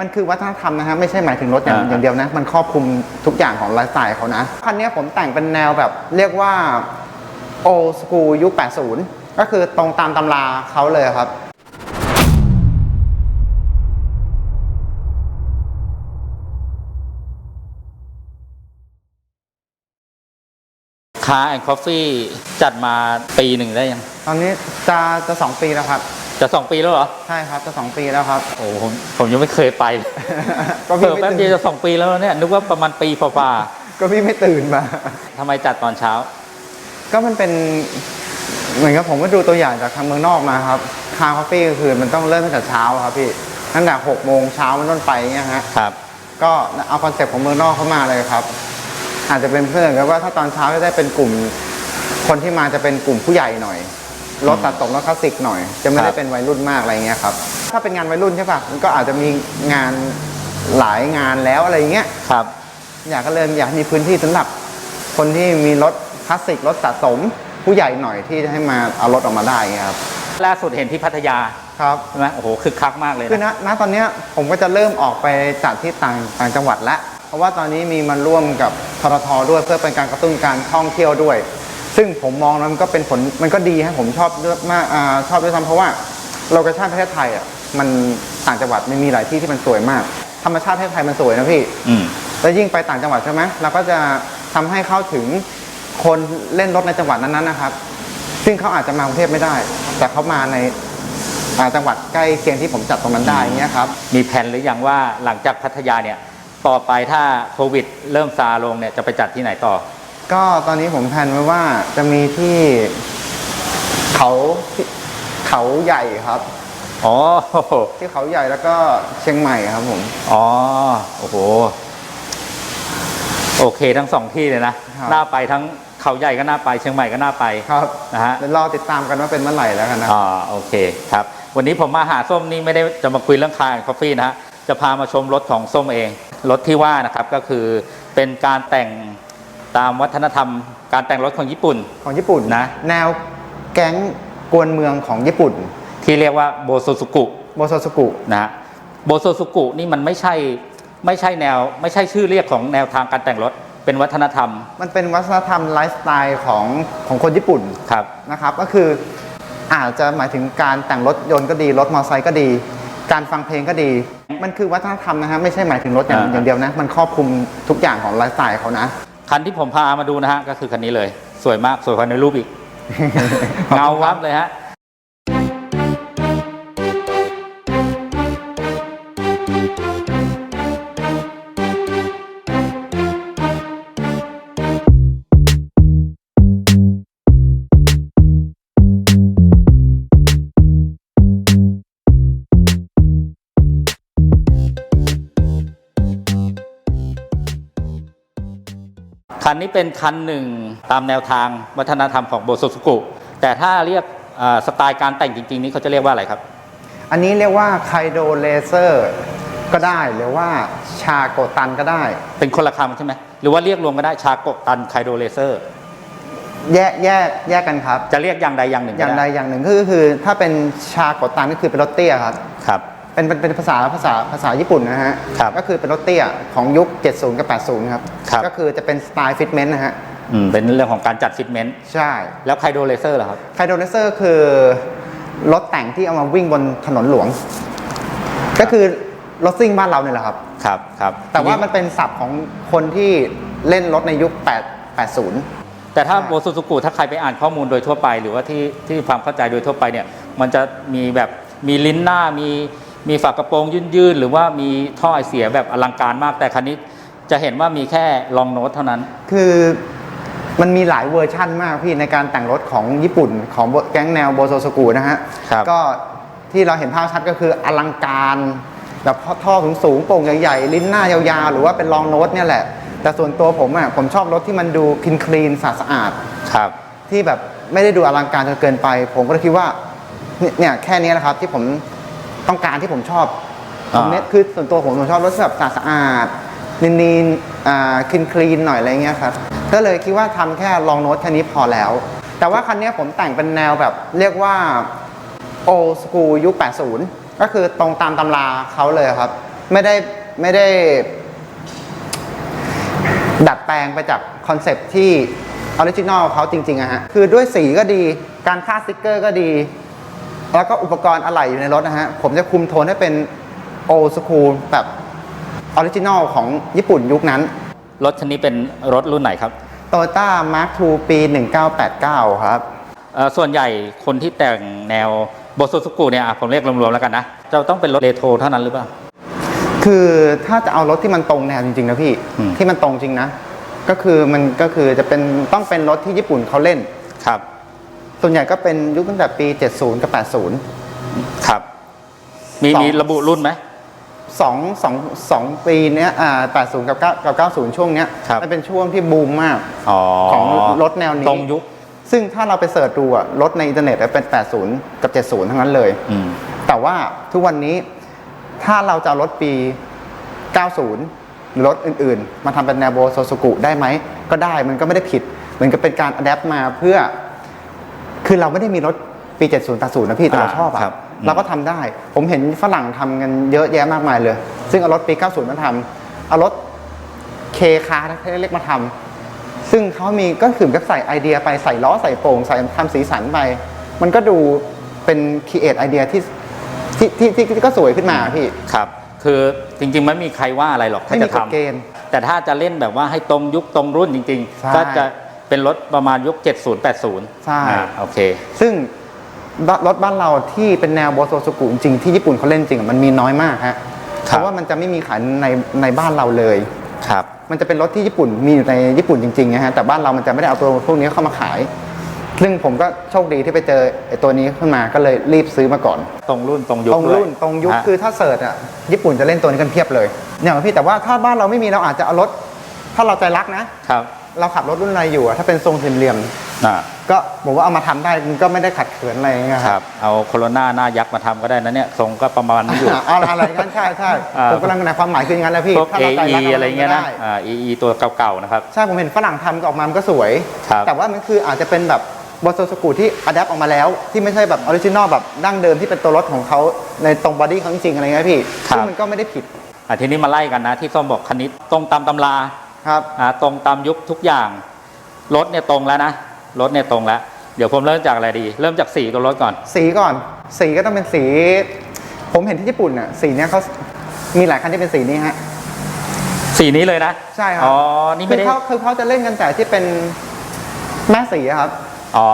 มันคือวัฒนธรรมนะฮะไม่ใช่หมายถึงรถอย่างอ่า อย่างเดียวนะ มันครอบคลุมทุกอย่างของไลฟ์สไตล์เขานะ คันนี้ผมแต่งเป็นแนวแบบเรียกว่าโอสกูยุค 80 ก็คือตรงตามตำราเขาเลยครับ คาแอนด์คอฟฟี่จัดมาปีหนึ่งได้ยัง ตอนนี้จะจะสองปีแล้วครับ จะสองปีแล้วเหรอ ใช่ครับจะสองปีแล้วครับ โอ้ผมผมยังไม่เคยไปก็เพิ่พี่แป๊บไม่เดียวตื่นจะสองปีแล้วเนี่ยนึกว่าประมาณปีฝ่าก็พี่ไม่ตื่นมา ๆทำไมจัดตอนเช้า ก็มันเป็นเหมือนกับผมก็ดูตัวอย่างจากทางเมืองนอกมาครับคาคาเฟ่ก็คือมันต้องเริ่มตั้งแต่เช้าครับพี่ตั้งแต่หกโมงเช้ามันต้นไปเงี้ยฮะครับ ก็เอาคอนเซ็ปต์ของเมืองนอกเข้ามาเลยครับ อาจจะเป็นเพื่อนกันว่าถ้าตอนเช้าจะได้เป็นกลุ่ม คนที่มาจะเป็นกลุ่มผู้ใหญ่หน่อย รถตัดตกรถคลาสสิกหน่อย จะไม่ครัได้บเป็นวัยรุ่นมากอะไรเงี้ยครับ ถ้าเป็นงานวัยรุ่นใช่ปะมันก็อาจจะมีงานหลายงานแล้วอะไรเงี้ยครับ อยากก็เลยอยากมีพื้นที่สำหรับคนที่มีรถคลาสสิกรถสะสมผู้ใหญ่หน่อยที่จะให้มาเอารถออกมาได้เงี้ยครับล่าสุดเห็นที่พัทยาครับใช่ไหมโอ้โหคึกคักมากเลยคือนะณณตอนเนี้ยผมก็จะเริ่มออกไปจัดที่ต่างต่างจังหวัดแล้ว เพราะว่าตอนนี้มีมาร่วมกับทรทด้วยเพื่อเป็นการกระตุ้นการท่องเที่ยวด้วย ซึ่งผมมองแล้วมันก็เป็นผลมันก็ดีฮะผมชอบด้วยมากอ่าชอบด้วยซ้ำเพราะว่าโลเคชั่นประเทศไทยอะมันต่างจังหวัดมันมีหลายที่ที่มันสวยมาก ธรรมชาติประเทศไทยมันสวยนะพี่อืมแล้วยิ่งไปต่างจังหวัดใช่ไหมเราก็จะทำให้เข้าถึงคนเล่นรถในจังหวัดนั้นๆนะครับ ซึ่งเขาอาจจะมากรุงเทพไม่ได้ แต่เขามาในอ่าจังหวัดใกล้เคียงที่ผมจัดตรงนั้นได้อย่างเงี้ยครับมีแผนหรือยังว่าหลังจากพัทยาเนี่ยต่อไปถ้าโควิด เริ่มซาลงเนี่ยจะไปจัดที่ไหนต่อ ก็ตอนนี้ผมแพลนไว้ว่าจะมีที่เขาที่เขาใหญ่ครับ อ๋อ ที่เขาใหญ่แล้วก็เชียงใหม่ครับผม อ๋อ โอ้โห โอเคทั้งสองที่เลยนะ ครับน่าไปทั้งเขาใหญ่ก็น่าไป เชียงใหม่ก็น่าไปครับ นะฮะ เดี๋ยวรอติดตามกันว่าเป็นเมื่อไหร่แล้วกันนะ อ่าโอเคครับ วันนี้ผมมาหาส้มนี่ไม่ได้จะมาคุยเรื่องคาร์คอฟฟี่นะฮะจะพามาชมรถของส้มเอง รถที่ว่านะครับก็คือเป็นการแต่ง ตามวัฒนธรรมการแต่งรถของญี่ปุ่น ของญี่ปุ่นนะ แนวแก๊งกวนเมืองของญี่ปุ่น ที่เรียกว่าโบโซซุกุโบโซสกุนะฮะโบโซซุกุนี่มันไม่ใช่ไม่ใช่แนว ไม่ใช่ชื่อเรียกของแนวทางการแต่งรถเป็นวัฒนธรรม มันเป็นวัฒนธรรมไลฟ์สไตล์ของของคนญี่ปุ่นครับนะครับ ก็คืออาจจะหมายถึงการแต่งรถยนต์ก็ดีรถมอเตอร์ไซค์ก็ดี การฟังเพลงก็ดี มันคือวัฒนธรรมนะฮะไม่ใช่หมายถึงรถอย่างอ่าอย่างเดียวนะ มันครอบคลุมทุกอย่างของไลฟ์สไตล์เขานะ คันที่ผมพามาดูนะฮะก็คือคันนี้เลย สวยมากสวยกว่าในรูปอีก เงาวับเลยฮะ คันนี้เป็นคันหนึ่งตามแนวทางวัฒนธรรมของโบโซซุกุ แต่ถ้าเรียกอ่าสไตล์การแต่งจริง ๆ นี้เขาจะเรียกว่าอะไรครับ อันนี้เรียกว่าไคโดเลเซอร์ก็ได้หรือว่าชาโกตันก็ได้ เป็นคนละคำใช่ไหมหรือว่าเรียกรวมก็ได้ชาโกะตันไคโดเลเซอร์แยกแยกแยกกันครับ จะเรียกอย่างใดอย่างหนึ่งอก็ย่างใดได้อย่างหนึ่งก็คือถ้าเป็นชาโกตันก็คือเป็นรถเตี้ยครับครับ เป็นเป็นเป็นภาษาภาษาภาษาญี่ปุ่นนะฮะ ครับก็คือเป็นรถเตี้ยของยุค 70 กับ 80 ครับ ครับ ก็คือจะเป็นสไตล์ฟิตเมนต์นะฮะ อืมเป็นเรื่องของการจัดฟิตเมนต์ใช่แล้วไคโดเลเซอร์เหรอครับ ไคโดเลเซอร์คือรถแต่งที่เอามาวิ่งบนถนนหลวง ก็คือรถซิ่งบ้านเราเนี่ยแหละครับ ครับครับแต่ว่าทีมันเป็นศัพท์ของคนที่เล่นรถในยุค 8 80 แต่ถ้าใช่โบซูซูกุถ้าใครไปอ่านข้อมูลโดยทั่วไป หรือว่าที่ที่ความเข้าใจโดยทั่วไปเนี่ย มันจะมีแบบมีลิ้นหน้ามี มีฝากระโปรงยื่นๆ หรือว่ามีท่อไอเสียแบบอลังการมากแต่คันนี้จะเห็นว่ามีแค่ลองโน้ตเท่านั้น คือมันมีหลายเวอร์ชั่นมากพี่ในการแต่งรถของญี่ปุ่นของแก๊งแนวโบโซสกูนะฮะครับ ก็ที่เราเห็นภาพชัดก็คืออลังการแบบท่อสูงสูงๆโป่งใหญ่ๆ ลิ้นหน้ายาวๆ หรือว่าเป็นลองโน้ตเนี่ยแหละ แต่ส่วนตัวผมอะผมชอบรถที่มันดูคลีนคลีนสะอาดครับ ๆที่แบบไม่ได้ดูอลังการจนเกินไป ผมก็เลยคิดว่าเนี่ยเนี่ยแค่นี้แหละครับที่ผม ต้องการที่ผมชอบผมอ่าเน้นคือส่วนตัวผมผมชอบรถที่แบบสะอาดๆนีนๆอ่าคลีนคลีนหน่อยอะไรเงี้ยครับ ก็เลยคิดว่าทำแค่ลองโน้ตแค่นี้พอแล้ว แต่ว่าคันเนี้ยผมแต่งเป็นแนวแบบเรียกว่าโอสกูยุค 80 ก็คือตรงตามตำราเขาเลยครับ ไม่ได้ไม่ได้ ดัดแปลงไปจากคอนเซปต์ที่ออริจินอลเขาจริงๆอะฮะ คือด้วยสีก็ดี การค่าดสติกเกอร์ก็ดี แล้วก็อุปกรณ์อะไหล่อยู่ในรถนะฮะ ผมจะคุมโทนให้เป็นโอสคูลแบบออริจินอลของญี่ปุ่นยุคนั้น รถคันนี้เป็นรถรุ่นไหนครับ Toyota Mark II ปี 1989 ครับ เอ่อส่วนใหญ่คนที่แต่งแนวโบโซสุกุเนี่ยอะผมเรียกรวมๆแล้วกันนะ จะต้องเป็นรถเรโทรเท่านั้นหรือเปล่า คือถ้าจะเอารถที่มันตรงแนวจริงๆนะพี่ อืม ที่มันตรงจริงนะ ก็คือมันก็คือจะเป็นต้องเป็นรถที่ญี่ปุ่นเขาเล่น ครับ ส่วนใหญ่ก็เป็นยุคตั้งแต่ปี 70 กับ 80 ครับ มีสอง มีระบุรุ่นไหม สองสองสองปีเนี้ยอ่า80 กับ9กับ 90 ช่วงเนี้ยครับ มันเป็นช่วงที่บูมมาก อ๋อของรถแนวนี้ ตรงยุคซึ่งถ้าเราไปเสิร์ชดูอะรถในอินเทอร์เน็ตอะเป็น 80 กับ 70 ทั้งนั้นเลย อืมแต่ว่าทุกวันนี้ถ้าเราจะเอารถปี 90 หรือรถอื่นๆ มาทำเป็นแนวโบโซสุกุได้ไหม ก็ได้มันก็ไม่ได้ผิด เหมือนกับเป็นการอัดแอปมาเพื่อ คือเราไม่ได้มีรถปี 70 80 นะพี่แต่เราอ่าชอบอะครับเราก็ทำได้ ผมเห็นฝรั่งทำกันเยอะแยะมากมายเลย ซึ่งเอารถปี 90 มาทำเอารถเคคาร์เล็กๆมาทำซึ่งเขามีก็คือกับใส่ไอเดียไปใส่ล้อใส่โป่งใส่ทำสีสันไป มันก็ดูเป็นครีเอทไอเดียที่ที่ที่ที่ที่ก็สวยขึ้นมาพี่ ครับ คือจริงๆไม่มีใครว่าอะไรหรอกไม่ถ้ามีจะกฎทำเกณฑ์แต่ถ้าจะเล่นแบบว่าให้ตรงยุคตรงรุ่นจริงใช่ ๆ ก็จะ เป็นรถประมาณยุค 70 80ใช่ อ่าโอเค ซึ่งรรถบ้านเราที่เป็นแนวโบโซสุกุจริงๆที่ญี่ปุ่นเขาเล่นจริงอะมันมีน้อยมากฮะครับเพราะว่ามันจะไม่มีขายในในบ้านเราเลย ครับ มันจะเป็นรถที่ญี่ปุ่นมีอยู่ในญี่ปุ่นจริงๆนะฮะแต่บ้านเรามันจะไม่ได้เอาตัวพวกนี้เข้ามาขาย ซึ่งผมก็โชคดีที่ไปเจอไอ้ตัวนี้ขึ้นมาก็เลยรีบซื้อมาก่อน ตรงรุ่นตรงยุคตรงด้วยรุ่นตรงยุคฮะ คือถ้าเสิร์ชอะญี่ปุ่นจะเล่นตัวนี้กันเพียบเลยเนี่ยพี่แต่ว่าถ้าบ้านเราไม่มีเราอาจจะเอารถ ถ้าเราใจรักนะครับ เราขับรถรุ่นอะไรอยู่อะถ้าเป็นทรงสี่เหลี่ยม อ่าก็ผมว่าเอามาทำได้มันก็ไม่ได้ขัดเขินอะไรเงี้ยครับ เอาโคโรนาหน้ายักษ์มาทำก็ได้นะเนี่ยทรงก็ประมาณนี้อยู่ อะเอาอะไรกันใช่ใช่อ่า ผมกำลังในความหมายคืออย่างนั้นแหละพี่พวก ถ้าเราใจรัก AE อะไรเงี้ยนะด้อ่า EE ตัวเก่าๆนะครับ ใช่ผมเห็นฝรั่งทำก็ออกมามันก็สวย ครับ แต่ว่ามันคืออาจจะเป็นแบบบอสสกูที่อัดแอปออกมาแล้ว ที่ไม่ใช่แบบออริจินอลแบบดั้งเดิมที่เป็นตัวรถของเขาในตรงบอดี้เขาจริงๆอะไรเงี้ยพี่ซึ่งมันก็ไม่ได้ผิด อะทีนี้มาไล่กันนะที่ส้มบอกคันนี้ตรงตามตำรา ครับอ่าตรงตามยุคทุกอย่างรถเนี่ยตรงแล้วนะรถเนี่ยตรงแล้ว เดี๋ยวผมเริ่มจากอะไรดี เริ่มจากสีตัวรถก่อน สีก่อน สีก็ต้องเป็นสี ผมเห็นที่ญี่ปุ่นอะสีเนี้ยเขามีหลายคันที่เป็นสีนี้ฮะสีนี้เลยนะ ใช่ครัอ๋อนี่คืไม่อได้เขาคือเขาจะเล่นกันแต่ที่เป็นแม่สีอะครับอ๋อ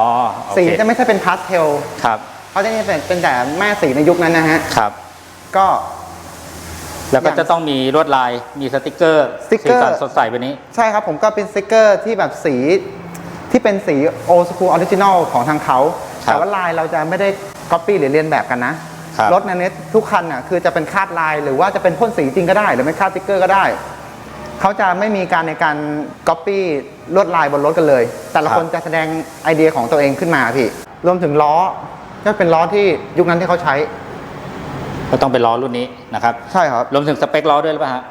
โอสีเคจะไม่ใช่เป็นพาสเทลครับเขาจะเป็นเป็นแต่แม่สีในยุคนั้นนะฮะครับ ก็ แล้วก็อย่างจะต้องมีลวดลายมีสติกเกอร์สติ๊กเกอร์ สีสันสดใสแบบนี้ใช่ครับผมก็เป็นสติกเกอร์ที่แบบสีที่เป็นสีโอ o คูออริจินอลของทางเขาครับแต่ว่าลายเราจะไม่ได้ก๊อปปี้หรือเรียนแบบกันนะ ครับ รถในนี้ทุกคันอะคือจะเป็นคาดลายหรือว่าจะเป็นพ่นสีจริงก็ได้ หรือไม่คาดสติกเกอร์ก็ได้ เขาจะไม่มีการในการก๊อปปี้ลวดลายบนรถกันเลย แต่ละคนจะแสดงไอเดียของตัวเองขึ้นมาพี่ รวมถึงล้อก็เป็นล้อที่ยุคนั้นที่เขาใช้ ก็ต้องเป็นล้อรุ่นนี้นะครับใช่ครับรวมถึงสเปคล้อด้วยหรือเปล่าฮะ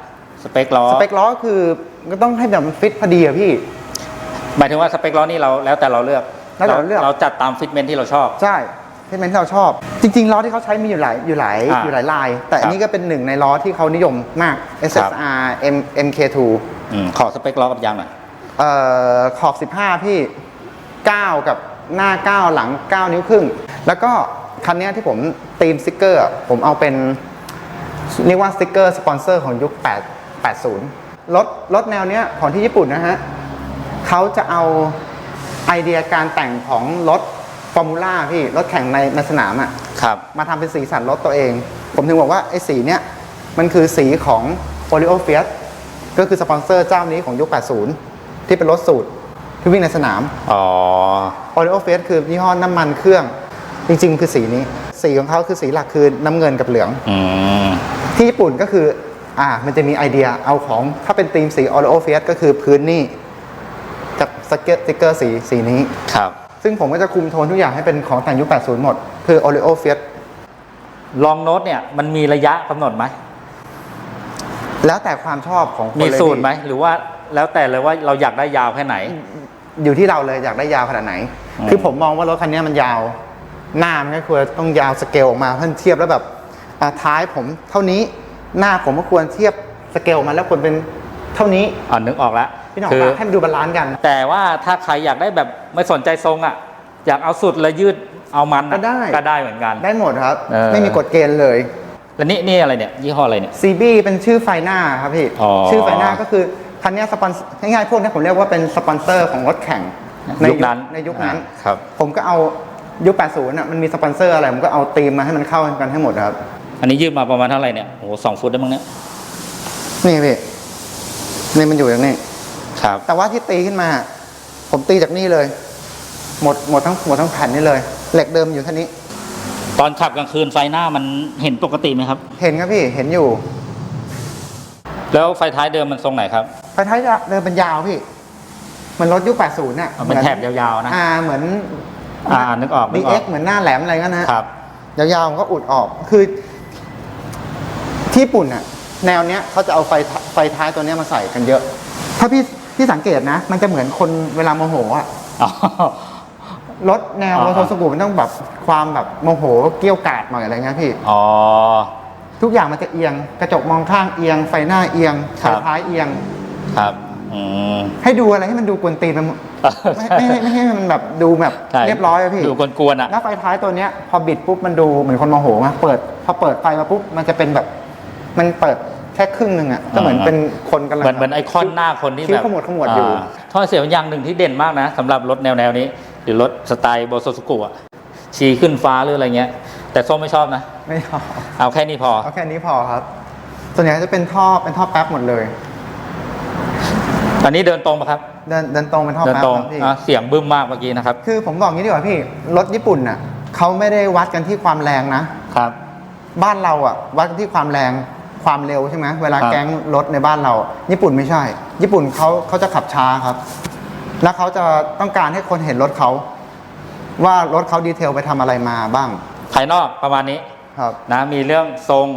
สเปคล้อสเปคล้อคือก็ต้องให้แบบมันฟิตพอดีอะพี่ หมายถึงว่าสเปคล้อนี่เราแล้วแต่เราเลือกแล้วแต่เราเลือกเราจัดตามฟิตเมนที่เราชอบ ใช่ที่เป็นที่เราชอบ จริงๆล้อที่เขาใช้มีอยู่หลายอยู่หลายอ่าอยู่หลายลาย แต่อันนี้ก็เป็นหนึ่งในล้อที่เขานิยมมาก SSR M MK2 อืมขอสเปคล้อกับยางหน่อยเอ่อขอบ 15 พี่ 9 กับหน้า 9 หลัง 9 นิ้วครึ่ง แล้วก็ คันเนี้ยที่ผมตีมสติกเกอร์อะผมเอาเป็นเรียกว่าสติกเกอร์สปอนเซอร์ของยุค 8 80 รถรถแนวเนี้ยของที่ญี่ปุ่นนะฮะเขาจะเอาไอเดียการแต่งของรถฟอร์มูล่าพี่รถแข่งในในสนามอะครับมาทำเป็นสีสันรถตัวเอง ผมถึงบอกว่าไอ้สีเนี้ยมันคือสีของ o l i o Fiat ก็คือสปอนเซอร์เจ้านี้ของยุค 80 ที่เป็นรถสูตรที่วิ่งในสนาม อ๋อ o l i o Fiat คือยี่ห้อน้ำมันเครื่อง จริง ๆ คือสีนี้ สีของเขาคือสีหลักคือน้ำเงินกับเหลือง อืม ที่ญี่ปุ่นก็คือ อ่า มันจะมีไอเดียเอาของถ้าเป็นธีมสี o l i o Fiat ก็คือพื้นนี่กับสเก็ตสติกเกอร์สีสีนี้ ครับ ซึ่งผมก็จะคุมโทนทุกอย่างให้เป็นของแต่งยุค 80 หมด คือ o l i o Fiat ลองโน้ตเนี่ยมันมีระยะกำหนดไหม แล้วแต่ความชอบของคนมีเลยสูตรพี่ไหม หรือว่าแล้วแต่เลยว่าเราอยากได้ยาวแค่ไหน อยู่ที่เราเลยอยากได้ยาวขนาดไหน อืม คือผมมองว่ารถคันนี้มันยาว หน้ามันก็ควรต้องยาวสเกลออกมาเพื่อเทียบแล้วแบบอ่าท้ายผมเท่านี้หน้าผมก็ควรเทียบสเกลมาแล้วควรเป็นเท่านี้อ่านึกออกแล้วพี่หน้องคือปะให้มันดูบาลานซ์กัน แต่ว่าถ้าใครอยากได้แบบไม่สนใจทรงอะอยากเอาสุดแล้วยืดเอามันอะก็ได้ก็ได้เหมือนกันได้หมดครับเออไม่มีกฎเกณฑ์เลยแล้วนี่นี่อะไรเนี่ยยี่ห้ออะไรเนี่ย CB เป็นชื่อไฟหน้าครับพี่อ๋อชื่อไฟหน้าก็คือคันเนี้ยสปอนง่ายๆพวกนี้ผมเรียกว่าเป็นสปอนเซอร์ของรถแข่งในยุคนั้นในยุคนั้นอ่าครับผมก็เอา ยุค 80น่ะมันมีสปอนเซอร์อะไรผมก็เอาธีมมาให้มันเข้ากันให้หมดครับ อันนี้ยืดมาประมาณเท่าไหร่เนี่ยโอ้โหสองฟุตได้มั้งเนี่ยนี่พี่นี่มันอยู่อย่างนี้ครับ แต่ว่าที่ตีขึ้นมา ผมตีจากนี่เลย หมดหมดทั้งหมดทั้งแผ่นนี่เลย เหล็กเดิมอยู่แค่นี้ ตอนขับกลางคืนไฟหน้ามันเห็นปกติไหมครับ เห็นครับพี่เห็นอยู่ แล้วไฟท้ายเดิมมันทรงไหนครับ ไฟท้ายเดิมเป็นยาวพี่ มันรถยุค80น่ะเอาเป็นแถบยาวๆนะ อ่าเหมือน อ่านึกออกนึกออก DX เหมือนหน้าแหลมอะไรกันนะฮะครับ ยาวๆมันก็อุดออกคือ ที่ญี่ปุ่นน่ะแนวเนี้ยเขาจะเอาไฟทไฟท้ายตัวเนี้ยมาใส่กันเยอะ ถ้าพี่พี่สังเกตนะ มันจะเหมือนคนเวลาโมโหอะอ๋อ รถแนวอ่าโมโตสกูมันต้องแบบความแบบโมโหเกรี้ยวกราดหน่อยอะไรเงี้ยพี่ อ๋อ ทุกอย่างมันจะเอียง กระจกมองข้างเอียง ไฟหน้าเอียงครัไฟบท้ายเอียง ครับอืม ให้ดูอะไรให้มันดูกวนตีนไปหมดไม่ไม่ไม่ไม่ให้มันแบบดูแบบใช่เรียบร้อยอะพี่ดูกวนๆอะแล้วไฟท้ายตัวเนี้ยพอบิดปุ๊บมันดูเหมือนคนโมโหอะเปิด พอเปิดไฟมาปุ๊บมันจะเป็นแบบ มันเปิดแค่ครึ่งหนึ่งอะก็เหมือนอ่าเป็นคนกำลังเหมือนเหมือนไอคอนหน้าคนที่คิ้แบวบขมวดขมวดอยู่าท่อเสียงอย่างหนึ่งที่เด่นมากนะสำหรับรถแนวแนวๆนี้ หรือรถสไตล์โบโซสกุอะชี้ขึ้นฟ้าหรืออะไรเงี้ย แต่ส้มไม่ชอบนะ ไม่พอเอาแค่นี้พอเอาแค่นี้พอครับ ส่วนใหญ่จะเป็นท่อเป็นท่อแป๊บหมดเลย อันนี้เดินตรงปะครับ เดินเดินตรงเป็นท่อเดินแป๊บตรงครับพี่อะเสียงบึ้มมากเมื่อกี้นะครับ คือผมบอกงี้ดีกว่าพี่รถญี่ปุ่นน่ะเขาไม่ได้วัดกันที่ความแรงนะ ครับ บ้านเราอะวัดกันที่ความแรงความเร็วใช่ไหมเวลาครับ แก๊งรถในบ้านเรา ญี่ปุ่นไม่ใช่ ญี่ปุ่นเขาเขาจะขับช้าครับ แล้วเขาจะต้องการให้คนเห็นรถเขาว่ารถเขาดีเทลไปทำอะไรมาบ้างภายนอกประมาณนี้ครับนะ มีเรื่องทรง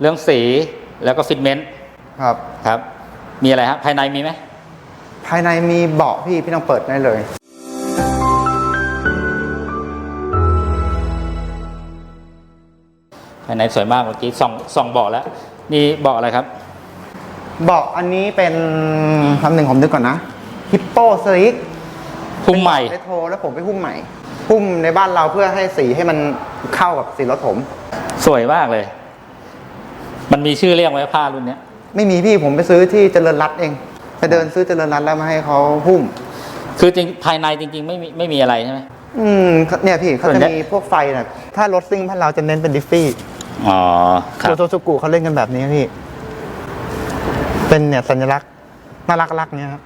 เรื่องสี แล้วก็ฟิตเมนต์ครับ ครับ มีอะไรฮะ ภายในมีไหม ภายในมีเบาะพี่พี่ต้องเปิดได้เลย ภายในสวยมากเมื่อกี้ส่องส่องเบาะแล้ว นี่เบาะอะไรครับ เบาะอันนี้เป็นคำหนึ่งผมนึกก่อนนะฮิปโปสลิกพุ่มใหม่เรโทรแล้วผมไปหุ้มใหม่หุ้มในบ้านเราเพื่อให้สีให้มันเข้ากับสีรถผม สวยมากเลย มันมีชื่อเรียกไว้ผ้ารุ่นเนี้ย ไม่มีพี่ผมไปซื้อที่เจริญรัตน์เองไป เดินซื้อเจริญรัตน์แล้วมาให้เขาหุ้ม คือจริงภายในจริง ๆ ไม่มีไม่มีอะไรใช่ไหมอืมเนี่ยพี่เขาส่วนจะใหญ่มีพวกไฟนะถ้ารถซิ่งบ้านเราจะเน้นเป็นดิฟฟี่อ๋อครับโตโตสุกุเขาเล่นกันแบบนี้พี่ เป็นเนี่ยสัญลักษณ์น่ารักรักๆเนี่ยครับ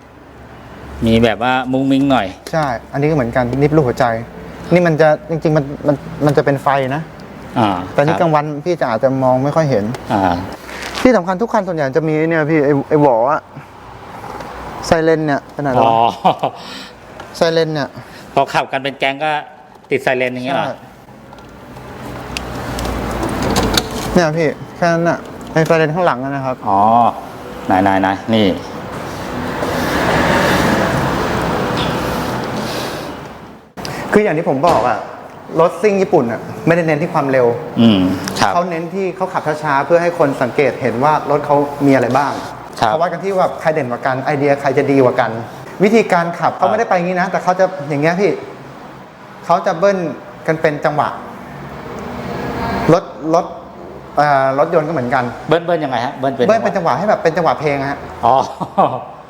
มีแบบว่ามุ้งมิ้งหน่อย ใช่ อันนี้ก็เหมือนกันนิบลูกหัวใจ นี่มันจะจริง ๆ มันมันมันจะเป็นไฟนะอ่าแต่นี่คกรับลางวันพี่จะอาจจะมองไม่ค่อยเห็น อ่า ที่สำคัญทุกคันส่วนใหญ่จะมีเนี่ยพี่ไอไอหวออะ ไซเรนเนี่ยขนาดอ๋อ ไซเรนเนี่ยพอขับกันเป็นแก๊งก็ติดไซเรนอย่างเงี้ยเหรอใช่เนี่ยพี่แค่นั้นอะไอไซเรนข้างหลังอะนะครับ อ๋อ ไหนไหนไหนนี่ คืออย่างที่ผมบอกอะรถซิ่งญี่ปุ่นอะไม่ได้เน้นที่ความเร็ว อืม ครับ เขาเน้นที่เขาขับช้าๆเพื่อให้คนสังเกตเห็นว่ารถเขามีอะไรบ้างครับ เขาวัดกันที่ว่าใครเด่นกว่ากันไอเดียใครจะดีกว่ากัน วิธีการขับเขาไม่ได้ไปอย่างนี้นะ แต่เขาจะอย่างเงี้ยพี่เขาจะเบิ้ลกันเป็นจังหวะรถรถเอ่อรถยนต์ก็เหมือนกันเบิ้ลเบิ้ลยังไงฮะเบิ้ลเป็นเบิ้ลเป็นจังหวะให้แบบเป็นจังหวะเพลงอะฮะอ๋อ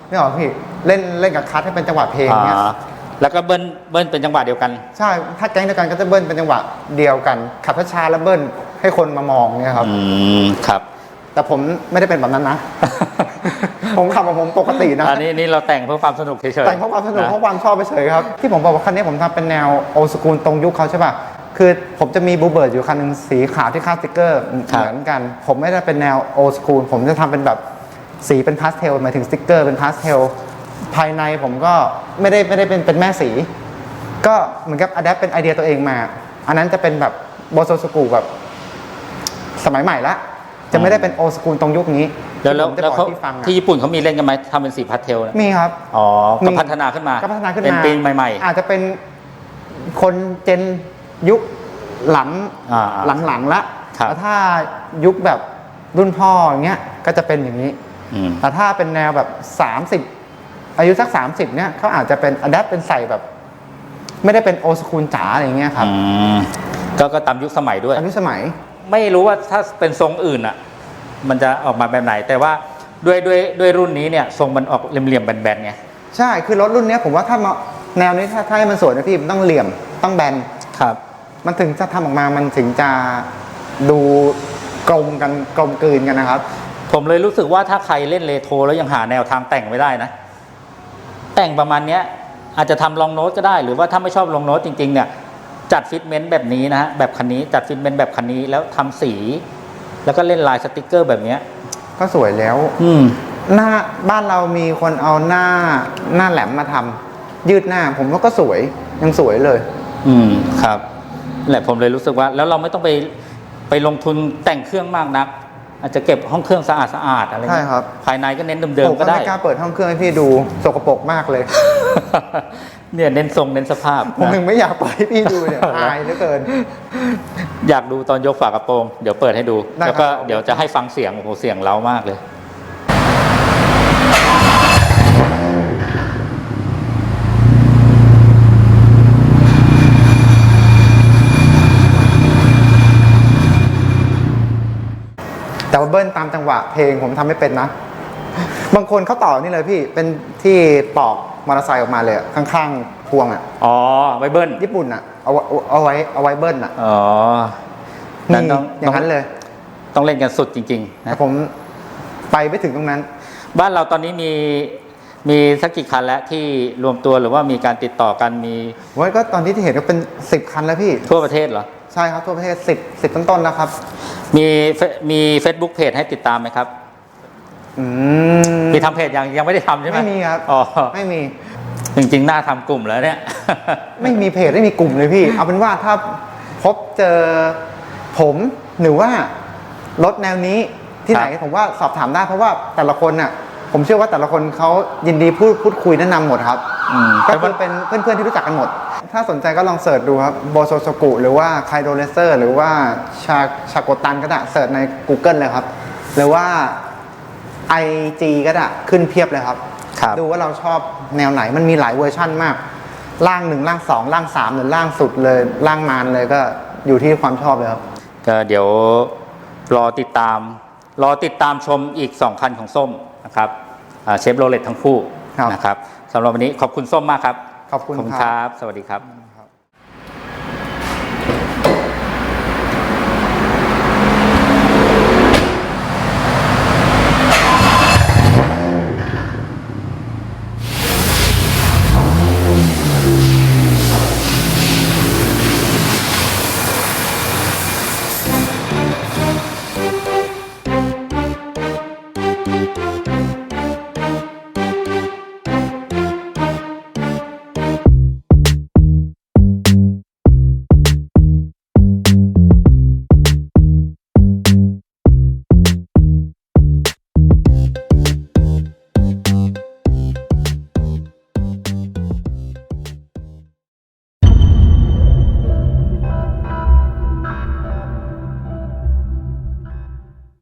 ไม่ออกพี่เล่นเล่นกับคัทให้เป็นจังหวะเพลงเงี้ยอ่าแล้วก็เบิ้ลเบิ้ลเป็นจังหวะเดียวกัน ใช่ ถ้าแก๊งเดียวกันก็จะเบิ้ลเป็นจังหวะเดียวกัน ขับช้าๆแล้วเบิ้ลให้คนมามองเนี่ยครับ อืม ครับ แต่ผมไม่ได้เป็นแบบนั้นนะ ผมขับของผมปกตินะอันนี้นี่เราแต่งเพื่อความสนุกเฉยๆแต่งเพราะความสนุกะเพราะความชอบไปเฉยครับที่ผมบอกว่าคันนี้ผมทำเป็นแนวโอสกูลตรงยุคเขาใช่ป่ะคือผมจะมีบูเบิร์ดอยู่คันหนึงสีขาวที่คาดสติ๊กเกอร์เหมือนกัน ผมไม่ได้เป็นแนวโอสกูลผมจะทำเป็นแบบสีเป็นพาสเทลหมายถึงสติ๊กเกอร์เป็นพาสเทลภายในผมก็ไม่ได้ไม่ได้เป็นเป็นแม่สี ก็เหมือนกับอัดแอปเป็นไอเดียตัวเองมา อันนั้นจะเป็นแบบโบโซสกูแบบสมัยใหม่ละ จะไม่ได้เป็นโอสกูลตรงยุคนี้แล้วแล้วที่ผมจะแล้วบอกเขาที่ฟังอะที่ญี่ปุ่นเขามีเล่นกันไหมทำเป็นสีพาสเทลเนี่ยมีครับอ๋อมีก็พัฒนาขึ้นมาก็พัฒนาขึ้นมาเป็นปีใหม่อาจจะเป็นคนเจนยุคหลังอ่าหลังๆละครับแต่ถ้ายุคแบบรุ่นพ่ออย่างเงี้ยก็จะเป็นอย่างนี้อืมแต่ถ้าเป็นแนวแบบ 30 อายุสัก 30เนี่ยเขาอาจจะเป็นอัดแอปเป็นใส่แบบ ไม่ได้เป็นโอสคูลจ๋าอะไรอย่างเงี้ยครับอืมก็ก็ตามยุคสมัยด้วยอายุสมัย ไม่รู้ว่าถ้าเป็นทรงอื่นอะ มันจะออกมาแบบไหน แต่ว่าด้วยด้วยด้วยรุ่นนี้เนี่ยทรงมันออกเหลี่ยมๆแบนๆไงใช่คือรถรุ่นเนี้ยผมว่าถ้ามาแนวนี้ถ้าถ้าให้มันสวยนะพี่มันต้องเหลี่ยมต้องแบนครับ มันถึงจะทำออกมามันถึงจะดูกลมกันกลมกลืนกันนะครับ ผมเลยรู้สึกว่าถ้าใครเล่นเลโทรแล้วยังหาแนวทางแต่งไม่ได้นะ แต่งประมาณเนี้ยอาจจะทำลองโน้ตก็ได้ หรือว่าถ้าไม่ชอบลองโน้ตจริงๆเนี่ย จัดฟิตเมนต์แบบนี้นะฮะแบบคันนี้จัดฟิตเมนต์แบบคันนี้แล้วทำสี แล้วก็เล่นลายสติกเกอร์แบบเนี้ย ก็สวยแล้ว อืม หน้าบ้านเรามีคนเอาหน้าหน้าแหลมมาทำยืดหน้าผมว่าก็สวยยังสวยเลย อืมครับแหละผมเลยรู้สึกว่า แล้วเราไม่ต้องไปไปลงทุนแต่งเครื่องมากนัก อาจจะเก็บห้องเครื่องสะอาดสะอาดๆอะไรเงี้ยใช่ครับ ภายในก็เน้นเดิผมมๆก็ก็ได้ ไม่กล้าเปิดห้องเครื่องให้พี่ดูสกปรกมากเลย เนี่ยเน้นทรงเน้นสภาพผมนะ ถึงไม่อยากเปิดให้พี่ดูเนี่ยอายเหลือเกิน อยากดูตอนยกฝากระโปรง เดี๋ยวเปิดให้ดู ได้ครับ แล้วก็เดี๋ยวจะให้ฟังเสียง โอ้โห เสียงเล้ามากเลย แต่ว่าเบิ้ลตามจังหวะเพลงผมทำไม่เป็นนะ บางคนเขาต่อนี่เลยพี่เป็นที่ปอกมอเตอร์ไซค์ออกมาเลยอะข้างๆพวงอะ อ๋อไวเบิลญี่ปุ่นอะเอาไว้เอาไว้เอาไว้เบิ้ลอะอ๋อมีนั่นต้องอย่างนั้นเลย ต้องเล่นกันสุดจริงๆแต่นะผมไปไม่ถึงตรงนั้น บ้านเราตอนนี้มีมีสักกี่คันแล้วที่รวมตัวหรือว่ามีการติดต่อกันมีโอ้ยก็ตอนที่ที่เห็นก็เป็นสิบคันแล้วพี่ ทั่วประเทศเหรอ ใช่ครับทั่วประเทศสิบสิบต้นๆแล้วครับ มีเฟมี Facebook เพจให้ติดตามไหมครับ อืมมีทำเพจยังยังไม่ได้ทำใช่ไหมไม่มีครับ อ๋อไม่มี จริง ๆ น่าทำกลุ่มแล้วเนี่ย ไม่มีเพจไม่มีกลุ่มเลยพี่ เอาเป็นว่าถ้าพบเจอผมหรือว่ารถแนวนี้ที่ไหนครับผมว่าสอบถามได้เพราะว่าแต่ละคนน่ะ ผมเชื่อว่าแต่ละคนเขายินดีพูดพูดคุยแนะนำหมดครับอืมก็แต่คืว่าอเป็นเพื่อนๆที่รู้จักกันหมด ถ้าสนใจก็ลองเสิร์ชดูครับโบโซโซกุหรือว่าไคโดเลเซอร์หรือว่าชาชาโกตันก็ได้เสิร์ชใน Google เลยครับ หรือว่า IG ก็ได้ขึ้นเพียบเลยครับ ครับ ดูว่าเราชอบแนวไหนมันมีหลายเวอร์ชั่นมากร่างหนึ่งร่างสองร่างสามหรือร่างสุดเลยร่างนานเลยก็อยู่ที่ความชอบเลยครับ ก็เดี๋ยวรอติดตาม รอติดตามชมอีก 2 คันของส้มนะครับเชฟโรเลตทั้งคู่ครับ นะครับสำหรับวันนี้ขอบคุณส้มมากครับขอบคุณขอบคุณคครับรับ สวัสดีครับ